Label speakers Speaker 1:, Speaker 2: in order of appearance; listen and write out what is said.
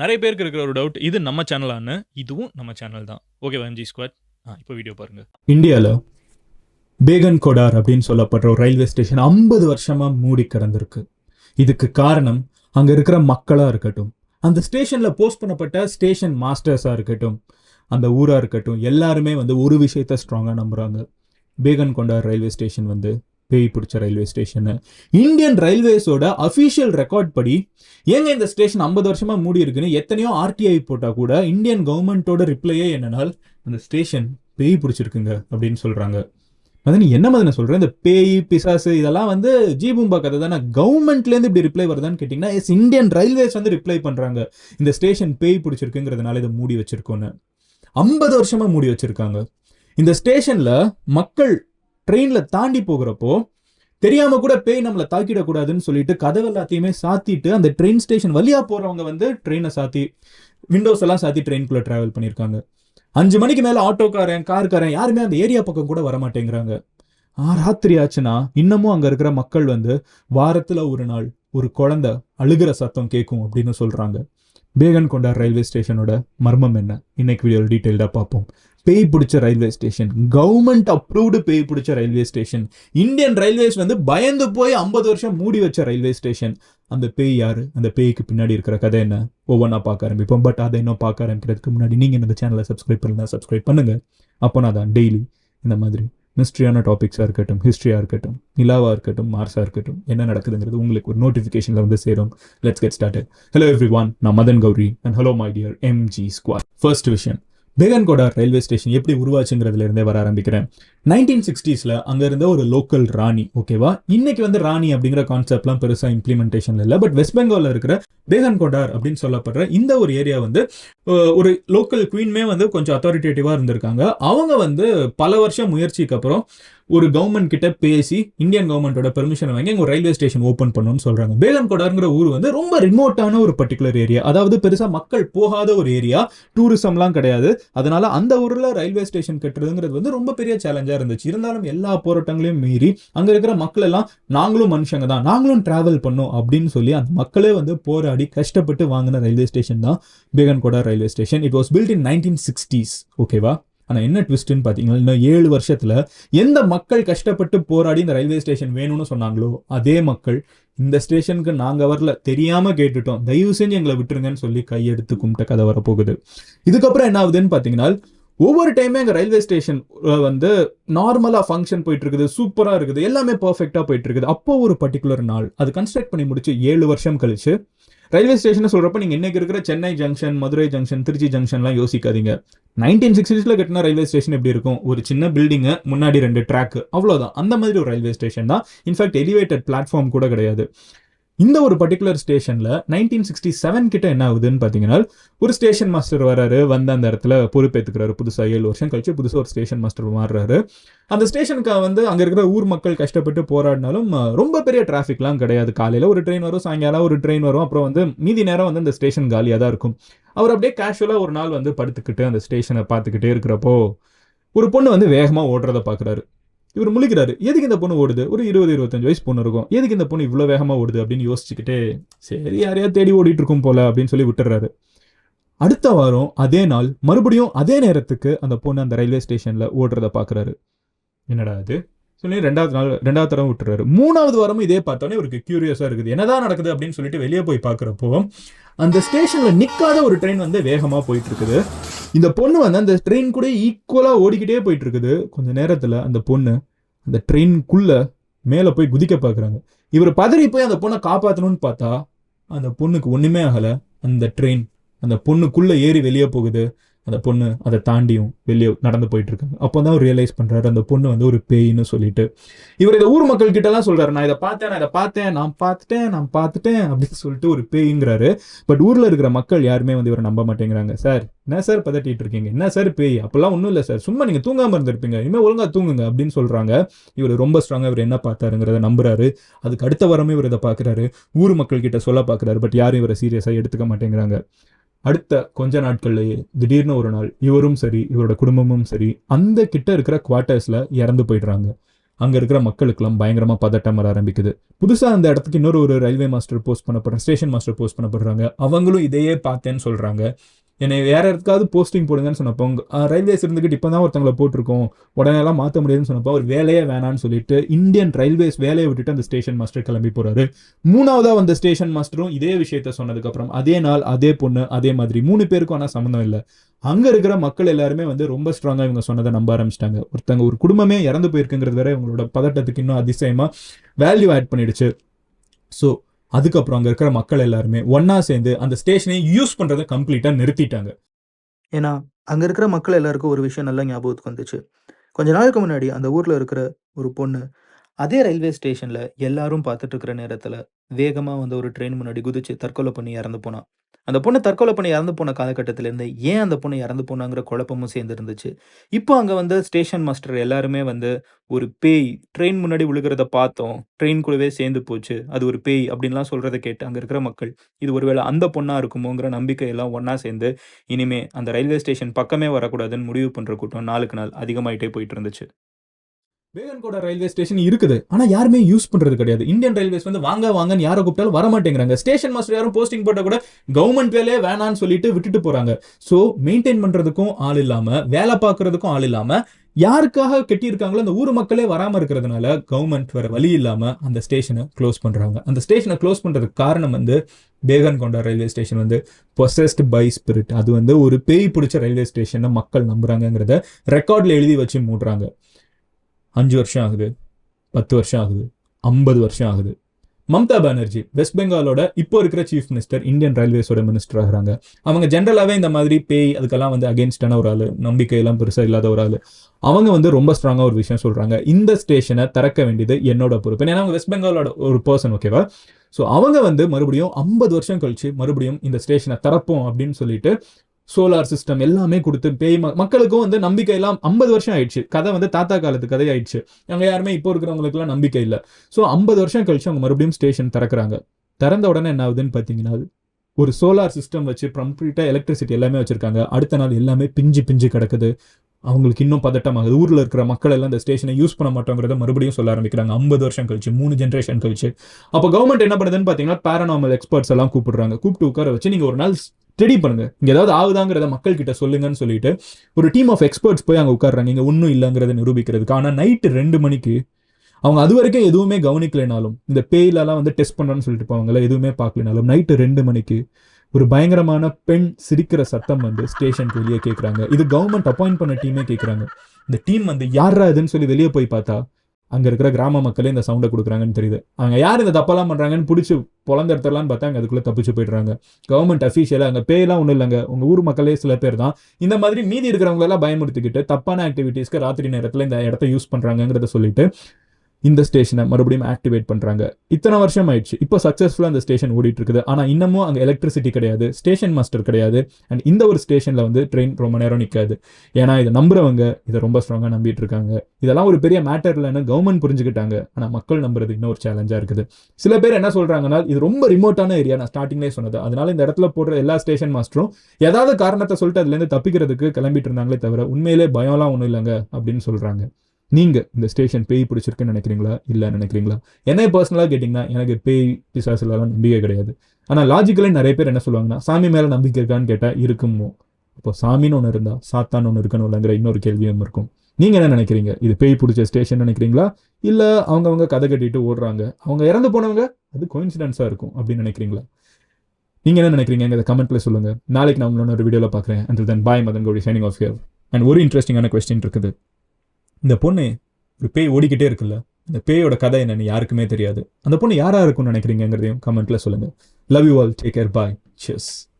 Speaker 1: நிறைய பேருக்கு இருக்கிற ஒரு டவுட் இது நம்ம சேனலான்னு இதுவும் நம்ம சேனல் தான். ஓகே வஞ்சி ஸ்குவாட் ஆ இப்போ வீடியோ பாருங்க.
Speaker 2: இந்தியாவில் பேகன் கொடார் அப்படின்னு சொல்லப்படுற ஒரு ரயில்வே ஸ்டேஷன் ஐம்பது வருஷமாக மூடி கிடந்திருக்கு. இதுக்கு காரணம் அங்கே இருக்கிற மக்களாக இருக்கட்டும் அந்த ஸ்டேஷனில் போஸ்ட் பண்ணப்பட்ட ஸ்டேஷன் மாஸ்டர்ஸாக இருக்கட்டும் அந்த ஊராக இருக்கட்டும் எல்லாருமே வந்து ஒரு விஷயத்த ஸ்ட்ராங்காக நம்புறாங்க. பேகன் கொண்டார் ரயில்வே ஸ்டேஷன் வந்து பேய் பிடிச்ச ரயில்வே ஸ்டேஷனு. இந்தியன் ரயில்வேஸோட அஃபீஷியல் ரெக்கார்ட் படி ஏங்க இந்த ஸ்டேஷன் ஐம்பது வருஷமா மூடி இருக்குன்னு எத்தனையோ ஆர்டிஐ போட்டால் கூட இந்தியன் கவர்மெண்ட்டோட ரிப்ளையே என்னன்னால் அந்த ஸ்டேஷன் பேய் பிடிச்சிருக்குங்க அப்படின்னு சொல்றாங்க. மதனி என்ன மதனை சொல்கிறேன் இந்த பேய் பிசாசு இதெல்லாம் வந்து ஜீபூம்பா கதை தானே. கவர்மெண்ட்லேருந்து இப்படி ரிப்ளை வருதான்னு கேட்டிங்கன்னா எஸ் இந்தியன் ரயில்வேஸ் வந்து ரிப்ளை பண்ணுறாங்க இந்த ஸ்டேஷன் பேய் பிடிச்சிருக்குங்கிறதுனால இதை மூடி வச்சுருக்கோன்னு. ஐம்பது வருஷமாக மூடி வச்சுருக்காங்க. இந்த ஸ்டேஷனில் மக்கள் ட்ரெயினில் தாண்டி போகிறப்போ தெரியாம கூட பேய் நம்மளை தாக்கிடக்கூடாதுன்னு சொல்லிட்டு கதவு எல்லாத்தையுமே சாத்திட்டு அந்த ட்ரெயின் ஸ்டேஷன் வழியா போறவங்க வந்து ட்ரெயினை சாத்தி விண்டோஸ் எல்லாம் சாத்தி ட்ரெயின்குள்ள டிராவல் பண்ணியிருக்காங்க அஞ்சு மணிக்கு மேல ஆட்டோக்காரன் கார்காரன் யாருமே அந்த ஏரியா பக்கம் கூட வரமாட்டேங்கிறாங்க. ராத்திரி ஆச்சுன்னா இன்னமும் அங்க இருக்கிற மக்கள் வந்து வாரத்துல ஒரு நாள் ஒரு குழந்தை அழுகிற சத்தம் கேட்கும் அப்படின்னு சொல்றாங்க. பேகன் கொண்டார் ரயில்வே ஸ்டேஷனோட மர்மம் என்ன? இன்னைக்கு வீடியோவில் டீட்டெயில்டாக பார்ப்போம். பேய் பிடிச்ச ரயில்வே ஸ்டேஷன். கவர்மெண்ட் அப்ரூவ்டு பேய் பிடிச்ச ரயில்வே ஸ்டேஷன். இந்தியன் ரயில்வேஸ் வந்து பயந்து போய் ஐம்பது வருஷம் மூடி வச்ச ரயில்வே ஸ்டேஷன். அந்த பேய் யார்? அந்த பேய்க்கு பின்னாடி இருக்கிற கதை என்ன? ஒவ்வொன்றா பார்க்க ஆரம்பிப்போம். பட் அதை இன்னும் பார்க்க ஆரம்பிக்கிறதுக்கு முன்னாடி நீங்கள் இந்த சேனலை சப்ஸ்கிரைப் பண்ணலாம் சப்ஸ்கிரைப் பண்ணுங்க. அப்போ நான் தான் டெய்லி இந்த மாதிரி மிஸ்ட்ரியான டாபிக்ஸாக இருக்கட்டும் ஹிஸ்ட்ரியாக இருக்கட்டும் நிலாவாக இருக்கட்டும் மார்ஸாக இருக்கட்டும் என்ன நடக்குதுங்கிறது உங்களுக்கு ஒரு நோட்டிஃபிகேஷனில் வந்து சேரும். Let's get start hello everyone நான் Madan Gowri and hello my dear MG squad first விஷயம் பேகன்கோடா ரயில்வே ஸ்டேஷன் எப்படி உருவாச்சுங்கிறதுல இருந்தே வர ஆரம்பிக்கிறேன். நைன்டீன் சிக்ஸ்டீஸ்ல அங்க இருந்த ஒரு லோக்கல் ராணி ஓகேவா இன்னைக்கு வந்து ராணி அப்படிங்கிற கான்செப்ட்லாம் பெருசா இம்ப்ளிமெண்டேஷன் இல்லை பட் வெஸ்ட் பெங்கால்ல இருக்கிற பேகன்கோடார் அப்படின்னு சொல்லப்படுற இந்த ஒரு ஏரியா வந்து ஒரு லோக்கல் குவீன்மே வந்து கொஞ்சம் அத்தாரிட்டேட்டிவா இருந்திருக்காங்க. அவங்க வந்து பல வருஷம் முயற்சிக்கு அப்புறம் ஒரு கவர்மெண்ட் கிட்ட பேசி இந்தியன் கவர்மெண்டோட பெர்மிஷன் வாங்கி அங்கே ஒரு ரயில்வே ஸ்டேஷன் ஓப்பன் பண்ணணும்னு சொல்றாங்க. பேகன்கோடார்ங்கிற ஊர் வந்து ரொம்ப ரிமோட்டான ஒரு பர்டிகுலர் ஏரியா அதாவது பெருசாக மக்கள் போகாத ஒரு ஏரியா டூரிசம்லாம் கிடையாது. அதனால அந்த ஊரில் ரயில்வே ஸ்டேஷன் கட்டுறதுங்கிறது வந்து ரொம்ப பெரிய சேலஞ்சாக இருந்துச்சு. இருந்தாலும் எல்லா போராட்டங்களையும் மீறி அங்கே இருக்கிற மக்கள் எல்லாம் நாங்களும் மனுஷங்க தான். நாங்களும் டிராவல் பண்ணோம் அப்படின்னு சொல்லி அந்த மக்களே வந்து போராடி கஷ்டப்பட்டு வாங்கின ரயில்வே ஸ்டேஷன் தான் Begunkodar railway station it was built in nineteen sixties ஓகேவா ஆனால் என்ன ட்விஸ்ட்னு பார்த்தீங்கன்னா இன்னும் ஏழு வருஷத்தில் எந்த மக்கள் கஷ்டப்பட்டு போராடி இந்த ரயில்வே ஸ்டேஷன் வேணும்னு சொன்னாங்களோ அதே மக்கள் இந்த ஸ்டேஷனுக்கு நாங்கள் வரல தெரியாமல் கேட்டுட்டோம். தயவு செஞ்சு எங்களை விட்டுருங்கன்னு சொல்லி கையெடுத்து கும்பிட்ட கதை வரப்போகுது. இதுக்கப்புறம் என்ன ஆகுதுன்னு பார்த்தீங்கன்னா ஒவ்வொரு டைமே எங்கள் ரயில்வே ஸ்டேஷன் வந்து நார்மலாக ஃபங்க்ஷன் போயிட்டு இருக்குது சூப்பராக இருக்குது எல்லாமே பர்ஃபெக்டாக போயிட்டு இருக்குது அப்போ ஒரு பர்டிகுலர் நாள் அது கன்ஸ்ட்ரக்ட் பண்ணி முடிச்சு ஏழு வருஷம் கழிச்சு ரயில்வே ஸ்டேஷன் சொல்றப்ப நீங்க இன்றைக்கி இருக்கிற சென்னை ஜங்ஷன் மதுரை ஜங்ஷன் திருச்சி ஜங்ஷன்லாம் யோசிக்காதீங்க. நைன்டீன் சிக்ஸ்டீஸில் கட்டின ரயில்வே ஸ்டேஷன் எப்படி இருக்கும்? ஒரு சின்ன பில்டிங்கு முன்னாடி ரெண்டு ட்ராக்கு அவ்வளவுதான். அந்த மாதிரி ஒரு ரயில்வே ஸ்டேஷன் தான். இன்ஃபேக்ட் எலிவேட்டட் பிளாட்ஃபார்ம் கூட கிடையாது. இந்த ஒரு பர்டிகுலர் ஸ்டேஷன்ல நைன்டீன் சிக்ஸ்டி செவன் கிட்ட என்ன ஆகுதுன்னு பாத்தீங்கன்னா ஒரு ஸ்டேஷன் மாஸ்டர் வராரு வந்து அந்த இடத்துல பொறுப்பேற்றுக்கிறாரு புதுசா ஏழு வருஷம் கழிச்சு புதுசா ஒரு ஸ்டேஷன் மாஸ்டர் மாறுறாரு. அந்த ஸ்டேஷனுக்கு வந்து அங்க இருக்கிற ஊர் மக்கள் கஷ்டப்பட்டு போராடினாலும் ரொம்ப பெரிய டிராஃபிக்லாம் கிடையாது. காலையில ஒரு ட்ரெயின் வரும் சாயங்காலம் ஒரு ட்ரெயின் வரும். அப்புறம் வந்து மீதி நேரம் வந்து அந்த ஸ்டேஷன் காலியா தான் இருக்கும். அவர் அப்படியே கேஷுவலா ஒரு நாள் வந்து படுத்துக்கிட்டு அந்த ஸ்டேஷனை பார்த்துக்கிட்டே இருக்கிறப்போ ஒரு பொண்ணு வந்து வேகமா ஓடுறத பாக்குறாரு இவர் முழிக்கிறாரு. எதுக்கு இந்த பொண்ணு ஓடுது? ஒரு இருபது இருபத்தஞ்சு வயசு பொண்ணு இருக்கும். எதுக்கு இந்த பொண்ணு இவ்வளோ வேகமாக ஓடுது அப்படின்னு யோசிச்சுக்கிட்டே சரி யாரையா தேடி ஓடிட்டு இருக்கும் போல அப்படின்னு சொல்லி விட்டுறாரு. அடுத்த வாரம் அதே நாள் மறுபடியும் அதே நேரத்துக்கு அந்த பொண்ணு அந்த ரயில்வே ஸ்டேஷனில் ஓடுறத பார்க்குறாரு என்னடா அது சொல்லி ரெண்டாவது நாள் ரெண்டாவது தடவை விட்டுறாரு மூணாவது வாரமும் இதே பார்த்தோன்னே இவருக்கு கியூரியஸாக இருக்குது. என்னதான் நடக்குது அப்படின்னு சொல்லிட்டு வெளியே போய் பார்க்குறப்போ அந்த ஸ்டேஷனில் நிற்காத ஒரு ட்ரெயின் வந்து வேகமாக போயிட்டு இருக்குது இந்த பொண்ணு வந்து அந்த ட்ரெயின் கூட ஈக்குவலாக ஓடிக்கிட்டே போயிட்டு இருக்குது கொஞ்ச நேரத்தில் அந்த பொண்ணு அந்த ட்ரெயின்குள்ளே மேலே போய் குதிக்க பார்க்குறாங்க. இவர் பதறி போய் அந்த பொண்ணை காப்பாற்றணும்னு பார்த்தா அந்த பொண்ணுக்கு ஒன்றுமே ஆகலை. அந்த ட்ரெயின் அந்த பொண்ணுக்குள்ளே ஏறி வெளியே போகுது. அந்த பொண்ணு அதை தாண்டியும் வெளியே நடந்து போயிட்டு இருக்காங்க அப்போதான் அவர் ரியலைஸ் பண்ணுறாரு அந்த பொண்ணு வந்து ஒரு பேயின்னு சொல்லிட்டு. இவர் இதை ஊர் மக்கள் கிட்டலாம் சொல்கிறாரு நான் இதை பார்த்தேன் நான் இதை பார்த்தேன் நான் பார்த்துட்டேன் நான் பார்த்துட்டேன் அப்படின்னு சொல்லிட்டு ஒரு பேய்ங்கிறாரு. பட் ஊரில் இருக்கிற மக்கள் யாருமே வந்து இவரை நம்ப மாட்டேங்கிறாங்க. சார் என்ன சார் பதட்டிட்டு இருக்கீங்க? என்ன சார் பேய்? அப்பெல்லாம் ஒன்றும் இல்லை சார். சும்மா நீங்கள் தூங்காமல் இருந்திருப்பீங்க. இனிமேல் ஒழுங்காக தூங்குங்க அப்படின்னு சொல்கிறாங்க இவர் ரொம்ப ஸ்ட்ராங்காக இவர் என்ன பார்த்தாருங்கிறத நம்புறாரு. அதுக்கு அடுத்த வாரமே இவர் இதை பார்க்கறாரு. ஊர் மக்கள் கிட்ட சொல்ல பார்க்குறாரு. பட் யாரும் இவரை சீரியஸாக எடுத்துக்க மாட்டேங்கிறாங்க. அடுத்த கொஞ்ச நாட்கள்லயே திடீர்னு ஒரு நாள் இவரும் சரி இவரோட குடும்பமும் சரி அந்த கிட்ட இருக்கிற குவார்ட்டர்ஸ்ல இறந்து போயிடுறாங்க. அங்க இருக்கிற மக்களுக்கெல்லாம் பயங்கரமா பதட்டம் வர ஆரம்பிக்குது. புதுசா அந்த இடத்துக்கு இன்னொரு ஒரு ரயில்வே மாஸ்டர் போஸ்ட் பண்ணப்படுற ஸ்டேஷன் மாஸ்டர் போஸ்ட் பண்ணப்படுறாங்க. அவங்களும் இதையே பார்த்தேன்னு சொல்றாங்க. என்னை வேற இடத்துக்காவது போஸ்டிங் போடுங்கன்னு சொன்னப்போ ரயில்வேஸ் இருந்துக்கிட்டு இப்போ தான் ஒருத்தவங்களை போட்டிருக்கோம். உடனே எல்லாம் மாற்ற முடியாதுன்னு சொன்னப்போ அவர் வேலையே வேணான்னு சொல்லிட்டு இந்தியன் ரயில்வேஸ் வேலையை விட்டுட்டு அந்த ஸ்டேஷன் மாஸ்டர் கிளம்பி போறாரு. மூணாவதாக வந்த ஸ்டேஷன் மாஸ்டரும் இதே விஷயத்த சொன்னதுக்கப்புறம் அதே நாள் அதே பொண்ணு அதே மாதிரி மூணு பேருக்கும் ஆனால் சம்மந்தம் இல்லை. அங்கே இருக்கிற மக்கள் எல்லாருமே வந்து ரொம்ப ஸ்ட்ராங்காக இவங்க சொன்னதை நம்ப ஆரம்பிச்சிட்டாங்க. ஒருத்தங்க ஒரு குடும்பமே இறந்து போயிருக்குங்கிறது வேற இவங்களோட பதட்டத்துக்கு இன்னும் அதிசயமாக வேல்யூ ஆட் பண்ணிடுச்சு. ஸோ அதுக்கப்புறம் அங்கே இருக்கிற மக்கள் எல்லாருமே ஒன்னா சேர்ந்து அந்த ஸ்டேஷனை யூஸ் பண்றதை கம்ப்ளீட்டா நிறுத்திட்டாங்க.
Speaker 3: ஏன்னா அங்கே இருக்கிற மக்கள் எல்லாருக்கும் ஒரு விஷயம் நல்லா ஞாபகத்துக்கு வந்துச்சு. கொஞ்ச நாளுக்கு முன்னாடி அந்த ஊரில் இருக்கிற ஒரு பொண்ணு அதே ரயில்வே ஸ்டேஷனில் எல்லாரும் பார்த்துட்டு இருக்கிற நேரத்தில் வேகமாக வந்து ஒரு ட்ரெயின் முன்னாடி குதிச்சு தற்கொலை பண்ணி இறந்து போனான் அந்த பொண்ணு தற்கொலை பண்ணி இறந்து போன காலகட்டத்திலேருந்து ஏன் அந்த பொண்ணு இறந்து போனாங்கிற குழப்பமும் சேர்ந்து இருந்துச்சு இப்போ அங்கே வந்து ஸ்டேஷன் மாஸ்டர் எல்லாருமே வந்து ஒரு பேய் ட்ரெயின் முன்னாடி விழுகிறத பார்த்தோம் ட்ரெயின் கூடவே சேர்ந்து போச்சு அது ஒரு பேய் அப்படின்லாம் சொல்கிறத கேட்டு அங்கே இருக்கிற மக்கள் இது ஒருவேளை அந்த பொண்ணாக இருக்குமோங்கிற நம்பிக்கை எல்லாம் ஒன்றா சேர்ந்து இனிமே அந்த ரயில்வே ஸ்டேஷன் பக்கமே வரக்கூடாதுன்னு முடிவு பண்ணுற கூட்டம் நாளுக்கு நாள் அதிகமாயிட்டே போயிட்டு இருந்துச்சு.
Speaker 2: வேகன்கோட ரயில்வே ஸ்டேஷன் இருக்குது. ஆனா யாருமே யூஸ் பண்றது கிடையாது. இந்தியன் ரயில்வேஸ் வந்து வாங்க வாங்கன்னு யாரை கூப்பிட்டாலும் வர மாட்டேங்கிறாங்க. ஸ்டேஷன் மாஸ்டர் யாரும் போஸ்டிங் போட்ட கூட கவர்மெண்ட் வேலையே வேணான்னு சொல்லிட்டு விட்டுட்டு போறாங்க. ஸோ மெயின்டைன் பண்றதுக்கும் ஆள் இல்லாம வேலை பார்க்கறதுக்கும் ஆள் இல்லாம யாருக்காக கட்டியிருக்காங்களோ அந்த ஊர் மக்களே வராமல் இருக்கிறதுனால கவர்மெண்ட் வேற வழி இல்லாமல் அந்த ஸ்டேஷனை க்ளோஸ் பண்ணுறாங்க அந்த ஸ்டேஷனை க்ளோஸ் பண்ணுறதுக்கு காரணம் வந்து பேகன்கொண்டா ரயில்வே ஸ்டேஷன் வந்து பொசஸ்ட் பை ஸ்பிரிட் அது வந்து ஒரு பேய் பிடிச்ச ரயில்வே ஸ்டேஷனை மக்கள் நம்புறாங்கங்கிறத ரெக்கார்டில் எழுதி வச்சு மூடுறாங்க. அஞ்சு வருஷம் ஆகுது பத்து வருஷம் ஆகுது ஐம்பது வருஷம் ஆகுது. மம்தா பானர்ஜி வெஸ்ட் பெங்காலோட இப்போ இருக்கிற சீஃப் மினிஸ்டர் இந்தியன் ரயில்வேஸோட மினிஸ்டர் ஆகுறாங்க. அவங்க ஜென்ரலாகவே இந்த மாதிரி பேய் அதுக்கெல்லாம் வந்து அகேன்ஸ்டான ஒரு ஆள் நம்பிக்கையெல்லாம் பெருசாக இல்லாத ஒரு ஆள். அவங்க வந்து ரொம்ப ஸ்ட்ராங்காக ஒரு விஷயம் சொல்கிறாங்க இந்த ஸ்டேஷனை திறக்க வேண்டியது என்னோட பொறுப்பு. ஏன்னா அவங்க வெஸ்ட் பெங்காலோட ஒரு பர்சன் ஓகேவா ஸோ அவங்க வந்து மறுபடியும் ஐம்பது வருஷம் கழிச்சு மறுபடியும் இந்த ஸ்டேஷனை திறப்போம் அப்படின்னு சொல்லிட்டு சோலார் சிஸ்டம் எல்லாமே கொடுத்து பேய் மக்களுக்கும் வந்து நம்பிக்கை எல்லாம் ஐம்பது வருஷம் ஆயிடுச்சு. கதை வந்து தாத்தா காலத்து கதை ஆயிடுச்சு. அங்கே யாருமே இப்போ இருக்கிறவங்களுக்குலாம் நம்பிக்கை இல்லை. ஸோ ஐம்பது வருஷம் கழிச்சு அவங்க மறுபடியும் ஸ்டேஷன் திறக்கிறாங்க. திறந்த உடனே என்ன ஆகுதுன்னு பார்த்தீங்கன்னா அது ஒரு சோலார் சிஸ்டம் வச்சு கம்ப்ளீட்டாக எலக்ட்ரிசிட்டி எல்லாமே வச்சுருக்காங்க. அடுத்த நாள் எல்லாமே பிஞ்சு பிஞ்சு கிடக்குது. அவங்களுக்கு இன்னும் பதட்டமாகுது. ஊரில் இருக்கிற மக்கள் எல்லாம் இந்த ஸ்டேஷனை யூஸ் பண்ண மாட்டோங்கிறத மறுபடியும் சொல்ல ஆரம்பிக்கிறாங்க. ஐம்பது வருஷம் கழிச்சு மூணு ஜென்ரேஷன் கழிச்சு. அப்போ கவர்மெண்ட் என்ன பண்ணுதுன்னு பார்த்தீங்கன்னா பேரனாமல் எக்ஸ்பர்ட்ஸ் எல்லாம் கூப்பிடுறாங்க. கூப்பிட்டு உட்கார வச்சு நீங்கள் ஒரு நாள் ஸ்டடி பண்ணுங்க. இங்கே ஏதாவது ஆகுதாங்கிறத மக்கள் கிட்ட சொல்லுங்கன்னு சொல்லிட்டு ஒரு டீம் ஆஃப் எக்ஸ்பர்ட்ஸ் போய் அங்கே உட்காடுறாங்க இங்கே ஒன்றும் இல்லைங்கிறத நிரூபிக்கிறதுக்கு. ஆனால் நைட்டு ரெண்டு மணிக்கு அவங்க அது வரைக்கும் எதுவுமே கவனிக்கலைனாலும் இந்த பேயிலலாம் வந்து டெஸ்ட் பண்ணணும்னு சொல்லிட்டு போவாங்கல்ல எதுவுமே பார்க்கலனாலும் நைட்டு ரெண்டு மணிக்கு ஒரு பயங்கரமான பெண் சிரிக்கிற சத்தம் வந்து ஸ்டேஷனுக்கு வெளியே கேட்குறாங்க இது கவர்மெண்ட் அப்பாயிண்ட் பண்ண டீமே கேட்குறாங்க இந்த டீம் வந்து யாரா இதுன்னு சொல்லி வெளியே போய் பார்த்தா அங்கே இருக்கிற கிராம மக்களே இந்த சவுண்டை கொடுக்குறாங்கன்னு தெரியுது. அவங்க யார் இந்த தப்பெல்லாம் பண்ணுறாங்கன்னு பிடிச்சி பொழந்த இடத்துலன்னு பார்த்தா அங்கே அதுக்குள்ளே தப்பிச்சு போயிடுறாங்க. கவர்மெண்ட் அஃபீஷியலாக அங்கே பேயெல்லாம் ஒன்றும் இல்லைங்க. உங்கள் ஊர் மக்களே சில பேர் தான். இந்த மாதிரி மீதி இருக்கிறவங்க எல்லாம் பயமுறுத்திக்கிட்டு தப்பான ஆக்டிவிட்டீஸ்க்கு ராத்திரி நேரத்தில் இந்த இடத்த யூஸ் பண்ணுறாங்கங்கிறத சொல்லிட்டு இந்த ஸ்டேஷனை மறுபடியும் ஆக்டிவேட் பண்ணுறாங்க இத்தனை வருஷம் ஆயிடுச்சு. இப்போ சக்ஸஸ்ஃபுல்லாக அந்த ஸ்டேஷன் ஓடிட்டு இருக்குது ஆனால் இன்னமும் அங்கே எலக்ட்ரிசிட்டி கிடையாது. ஸ்டேஷன் மாஸ்டர் கிடையாது. அண்ட் இந்த ஒரு ஸ்டேஷனில் வந்து ட்ரெயின் ரொம்ப நேரம் நிற்காது ஏன்னா இதை நம்புறவங்க இதை ரொம்ப ஸ்ட்ராங்காக நம்பிட்டு இருக்காங்க இதெல்லாம் ஒரு பெரிய மேட்டர் இல்லைன்னு கவர்மெண்ட் புரிஞ்சுக்கிட்டாங்க. ஆனால் மக்கள் நம்புறது இன்னும் ஒரு சேலஞ்சாக இருக்குது. சில பேர் என்ன சொல்கிறாங்கன்னா இது ரொம்ப ரிமோட்டான ஏரியா நான் ஸ்டார்டிங்லேயே சொன்னது. அதனால இந்த இடத்துல போடுற எல்லா ஸ்டேஷன் மாஸ்டரும் ஏதாவது காரணத்தை சொல்லிட்டு அதுலேருந்து தப்பிக்கிறதுக்கு கிளம்பிட்டு இருந்தாங்களே தவிர உண்மையிலே பயம்லாம் ஒன்றும் இல்லைங்க அப்படின்னு சொல்கிறாங்க நீங்கள் இந்த ஸ்டேஷன் பேய் பிடிச்சிருக்குன்னு நினைக்கிறீங்களா? இல்லை நினைக்கிறீங்களா? என்னை பர்சனலாக கேட்டிங்கன்னா எனக்கு பேய் பிசாசுலாம் நம்பிக்கை கிடையாது. ஆனால் லாஜிக்கலாக நிறைய பேர் என்ன சொல்லுவாங்கன்னா சாமி மேலே நம்பிக்கை இருக்கான்னு கேட்டால் இருக்குமோ? இப்போ சாமின்னு ஒன்று இருந்தா சாத்தான் ஒன்று இருக்கணும்லங்கிற இன்னொரு கேள்வியும் இருக்கும். நீங்கள் என்ன நினைக்கிறீங்க? இது பேய் பிடிச்ச ஸ்டேஷன் நினைக்கிறீங்களா? இல்லை அவங்கவுங்க கதை கட்டிட்டு ஓடுறாங்க. அவங்க இறந்து போனவங்க அது கோயின்சிடென்ஸாக இருக்கும் அப்படின்னு நினைக்கிறீங்களா? நீங்க என்ன நினைக்கிறீங்க? கமெண்ட்ல சொல்லுங்க. நாளைக்கு நான் உங்களோட ஒரு வீடியோவில் பார்க்குறேன். அண்ட் தென் பாய் மதன் கோடி சைனிங் ஆஃப் ஹியர் அண்ட் ஒரு இன்ட்ரெஸ்டிங்கான கொஸ்டின் இருக்குது. இந்த பொண்ணு ஒரு பேய் ஓடிக்கிட்டே இருக்குல்ல? இந்த பேயோட கதை என்னன்னு யாருக்குமே தெரியாது. அந்த பொண்ணு யாராக இருக்கும்னு நினைக்கிறீங்கிறதையும் கமெண்ட்டில் சொல்லுங்கள் love you all take care bye chess